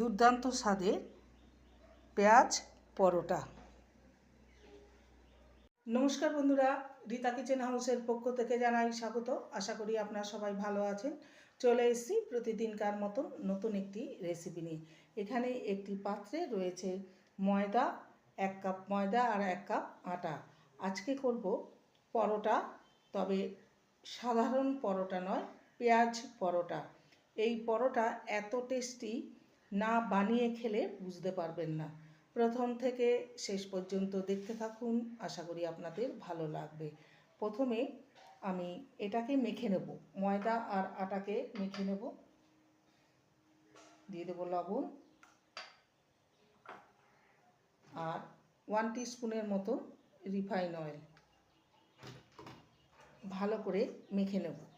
দুর্দান্ত স্বাদের পেঁয়াজ পরোটা। নমস্কার বন্ধুরা, রীতা কিচেন হাউসের পক্ষ থেকে জানাই স্বাগত। আশা করি আপনারা সবাই ভালো আছেন। চলে এসেছি প্রতিদিনকার মতন নতুন একটি রেসিপি নিয়ে। এখানে একটি পাত্রে রয়েছে ময়দা, এক কাপ ময়দা আর এক কাপ আটা। আজকে করব পরোটা, তবে সাধারণ পরোটা নয়, পেঁয়াজ পরোটা। এই পরোটা এত টেস্টি না বানিয়ে খেলে বুঝতে পারবেন না। প্রথম থেকে শেষ পর্যন্ত দেখতে থাকুন, আশা করি আপনাদের ভালো লাগবে। প্রথমে আমি এটাকে মেখে নেব। ময়দা আর আটাকে মেখে নেব। দিয়ে দেবো লবণ। আর ওয়ান স্পুনের মতো রিফাইন অয়েল ভালো করে মেখে নেব।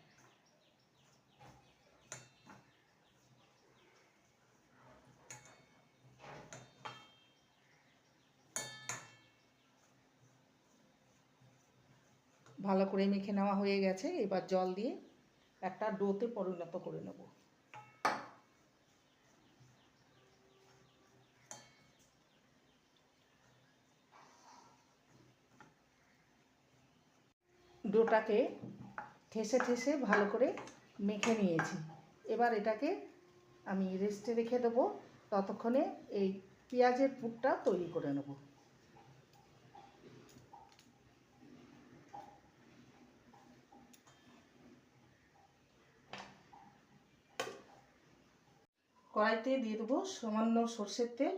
ভালো করে মেখে নেওয়া হয়ে গেছে। এবার জল দিয়ে একটা ডোতে পরিণত করে নেব। ডোটাকে ঠেসে ঠেসে ভালো করে মেখে নিয়েছি। এবার এটাকে আমি রেস্টে রেখে দেবো। ততক্ষণে এই পেঁয়াজের পুরটা তৈরি করে নেব। কড়াইতে দিয়ে দেবো সামান্য সর্ষের তেল।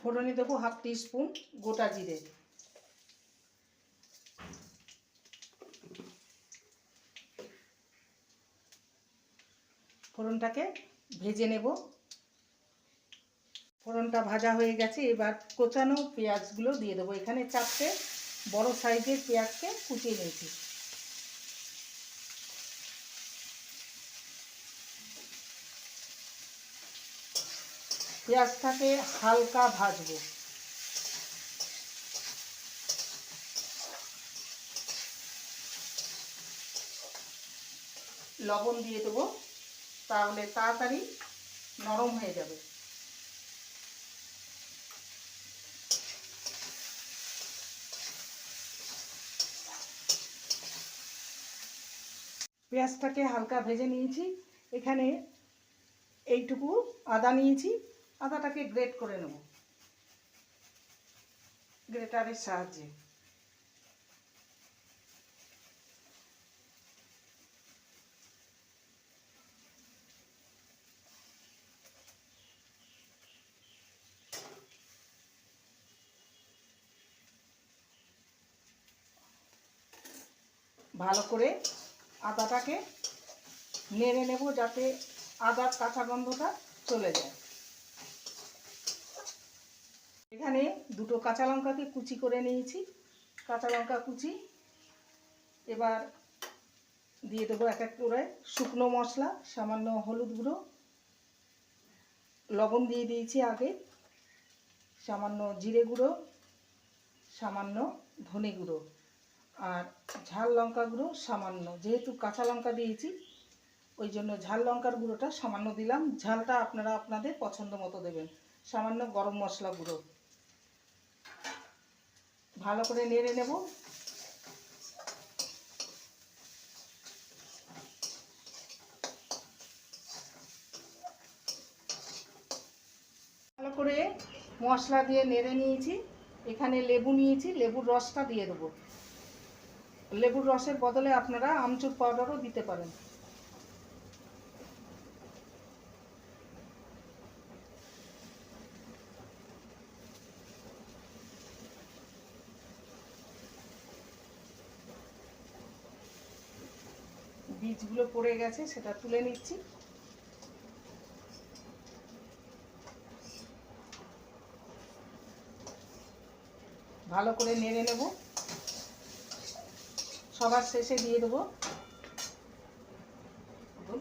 ফোড়নে দেবো হাফ স্পুন গোটা জিরে। ফোড়নটাকে ভেজে নেব। ফোড়নটা ভাজা হয়ে গেছে, এবার কোচানো পেঁয়াজগুলো দিয়ে দেবো। এখানে চারটে বড় সাইজের পেঁয়াজকে কুচিয়ে নিয়েছি। পেঁয়াজটাকে হালকা ভাজবো। লবণ দিয়ে দেবো, তাহলে তাড়াতাড়ি নরম হয়ে যাবে। পেঁয়াজটাকে হালকা ভেজে নিয়েছি, এখানে এইটুকু আদা নিয়েছি। আদাটাকে গ্রেট করে নেব। গ্রেটারের সাহায্যে। ভালো করে আদাটাকে নেড়ে নেব যাতে আদার কাঁচা গন্ধটা চলে যায়। এখানে দুটো কাঁচা লঙ্কাকে কুচি করে নিয়েছি। কাঁচা লঙ্কা কুচি, এবার দিয়ে দেবো এক এক করে শুকনো মশলা, সামান্য হলুদ গুঁড়ো। লবণ দিয়ে দিয়েছি আগে, সামান্য জিরে গুঁড়ো, সামান্য ধনে গুঁড়ো। আর ঝাল লঙ্কা গুঁড়ো সামান্য, যেহেতু কাঁচা লঙ্কা দিয়েছি, ওই জন্য ঝাল লঙ্কার গুঁড়োটা সামান্য দিলাম। ঝালটা আপনারা আপনাদের পছন্দ মতো দেবেন। সামান্য গরম মশলা গুঁড়ো। ভালো করে নেড়ে নেব। ভালো করে মশলা দিয়ে নেড়ে নিয়েছি। এখানে লেবু নিয়েছি, লেবুর রসটা দিয়ে দেবো। লেবুর রসের বদলে আপনারা আমচুর পাউডারও দিতে পারেন। বীজগুলো পড়ে গেছে, সেটা তুলে নিচ্ছি। ভালো করে নেড়ে নেব। সবার শেষে দিয়ে দেবো।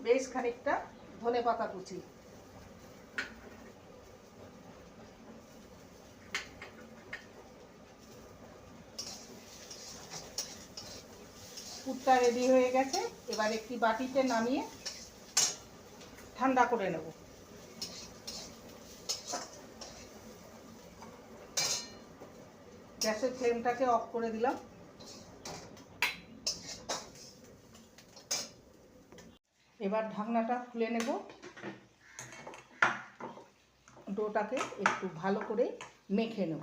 বেশ খানিকটা ধনে পাতা কুচি। পুরটা রেডি হয়ে গেছে। এবার একটি বাটিতে নামিয়ে ঠান্ডা করে নেব। গ্যাসের ফ্লেমটাকে অফ করে দিলাম। এবার ঢাকনাটা খুলে নেব। ডোটাকে একটু ভালো করে মেখে নেব।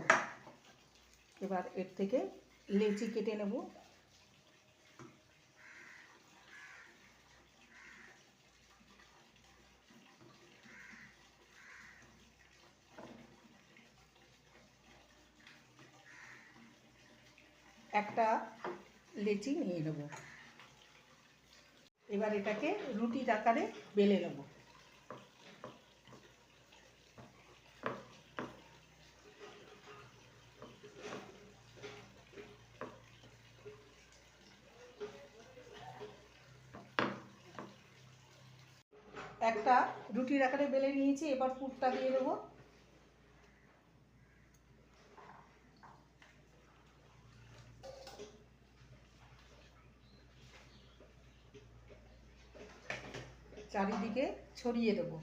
এবার এর থেকে লেচি কেটে নেব। একটা লেচি নিয়ে নেব। এবার এটাকে রুটির আকারে বেলে নেব। একটা রুটির আকারে বেলে নিয়েছি, এবার পুরটা দিয়ে দেবো। চারিদিকে ছড়িয়ে দেবো।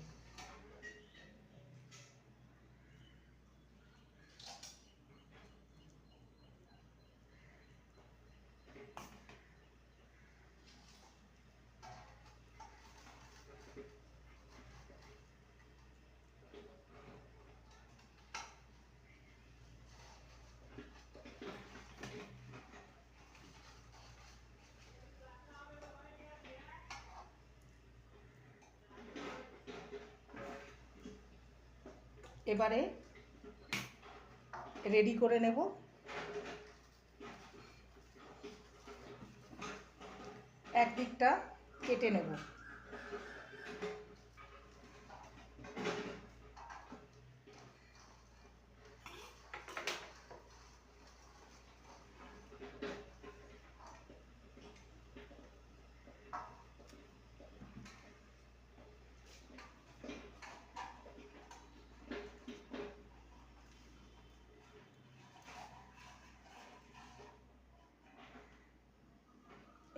এবারে রেডি করে নেব। একদিকটা কেটে নেব।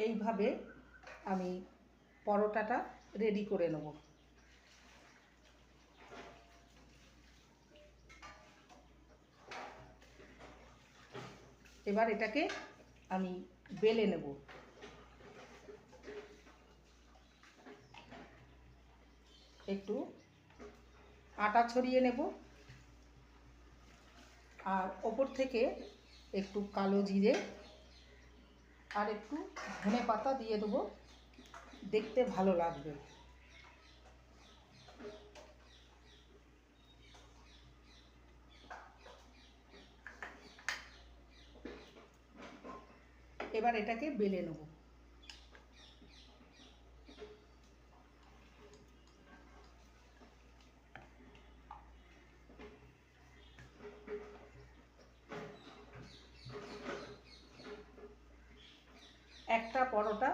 এইভাবে আমি পরোটাটা রেডি করে নেব। এবার এটাকে আমি বেলে নেব। একটু আটা ছড়িয়ে নেব। আর ওপর থেকে একটু কালো জিরে আর একটু ধনে পাতা দিয়ে দেবো। দেখতে ভালো লাগবে। এবার এটাকে বেলে নেব একটা পরোটা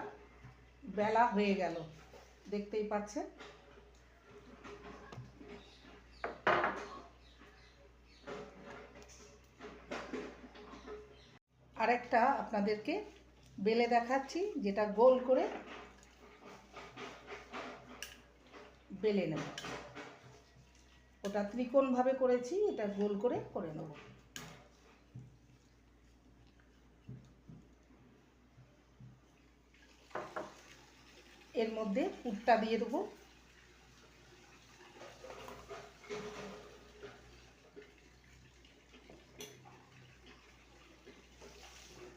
বেলা হয়ে গেল। দেখতেই পাচ্ছেন? আরেকটা আপনাদেরকে বেলে দেখাচ্ছি, যেটা গোল করে বেলে নেব। ওটা ত্রিকোণভাবে করেছি, এটা গোল করে করে নেব। এর মধ্যে পুরটা দিয়ে দেবো।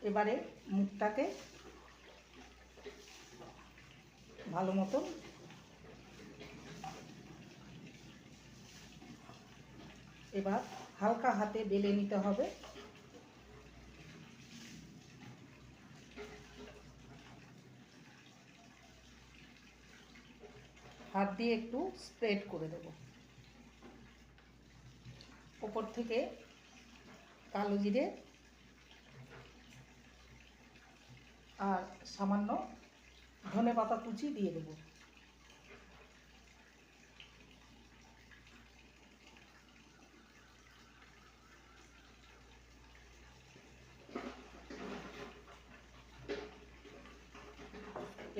এবারে মুখটাকে ভালো মতো এবার হালকা হাতে বেলে নিতে হবে হাত দিয়ে একটু স্প্রেড করে দেব। ওপর থেকে কালো জিরে আর সামান্য ধনে পাতা কুচি দিয়ে দেবো।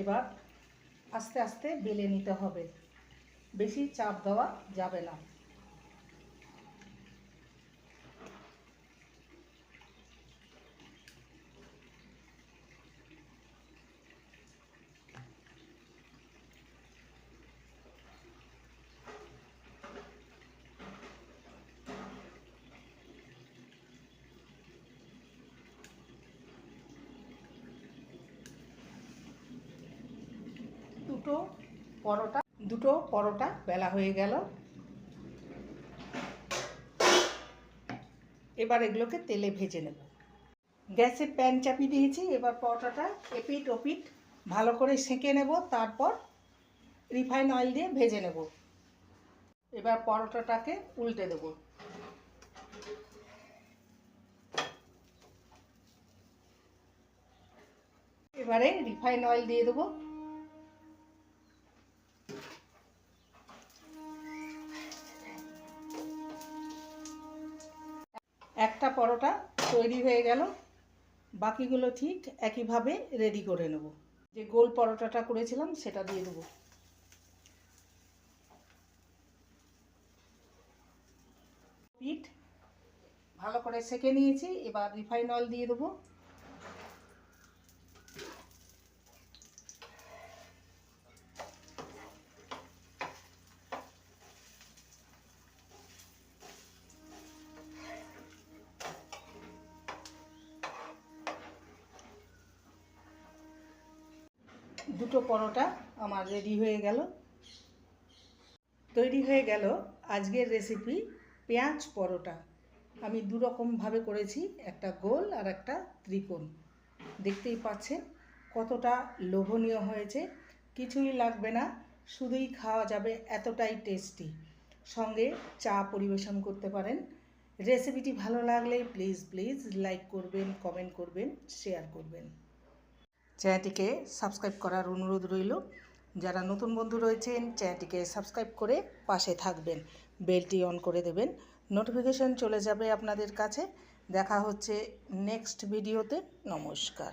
এবার আস্তে আস্তে বেলে নিতে হবে। বেশি চাপ দেওয়া যাবে না। দুটো পরোটা দুটো পরোটা বেলা হয়ে গেল। এবার এগুলোকে তেলে ভেজে নেব। গ্যাসে প্যান চাপিয়ে দিয়েছি, এবার পরোটাটা এপিট ওপিট ভালো করে সেঁকে নেব, তারপর রিফাইন অয়েল দিয়ে ভেজে নেব। এবার পরোটাটাকে উল্টে দেব। এবারে রিফাইন অয়েল দিয়ে দেবো। পরোটা তৈরি হয়ে গেল। বাকিগুলো ঠিক একইভাবে রেডি করে নেব। যে গোল পরোটাটা করেছিলাম সেটা দিয়ে দেবো। পিঠ ভালো করে সেকে নিয়েছি, এবার রিফাইন অয়েল দিয়ে দেবো। দুটো পরোটা আমার রেডি হয়ে গেল। তৈরি হয়ে গেল আজকের রেসিপি পেঁয়াজ পরোটা। আমি দু রকমভাবে করেছি, একটা গোল আর একটা ত্রিকোণ। দেখতেই পাচ্ছেন কতটা লোভনীয় হয়েছে। কিছুই লাগবে না, শুধুই খাওয়া যাবে এতটাই টেস্টি সঙ্গে চা পরিবেশন করতে পারেন। রেসিপিটি ভালো লাগলে প্লিজ প্লিজ লাইক করবেন কমেন্ট করবেন শেয়ার করবেন। চ্যানেলটিকে সাবস্ক্রাইব করার অনুরোধ রইল। যারা নতুন বন্ধু রয়েছেন, চ্যানেলটিকে সাবস্ক্রাইব করে পাশে থাকবেন, বেলটি অন করে দেবেন। নোটিফিকেশন চলে যাবে আপনাদের কাছে। দেখা হচ্ছে নেক্সট ভিডিওতে। নমস্কার।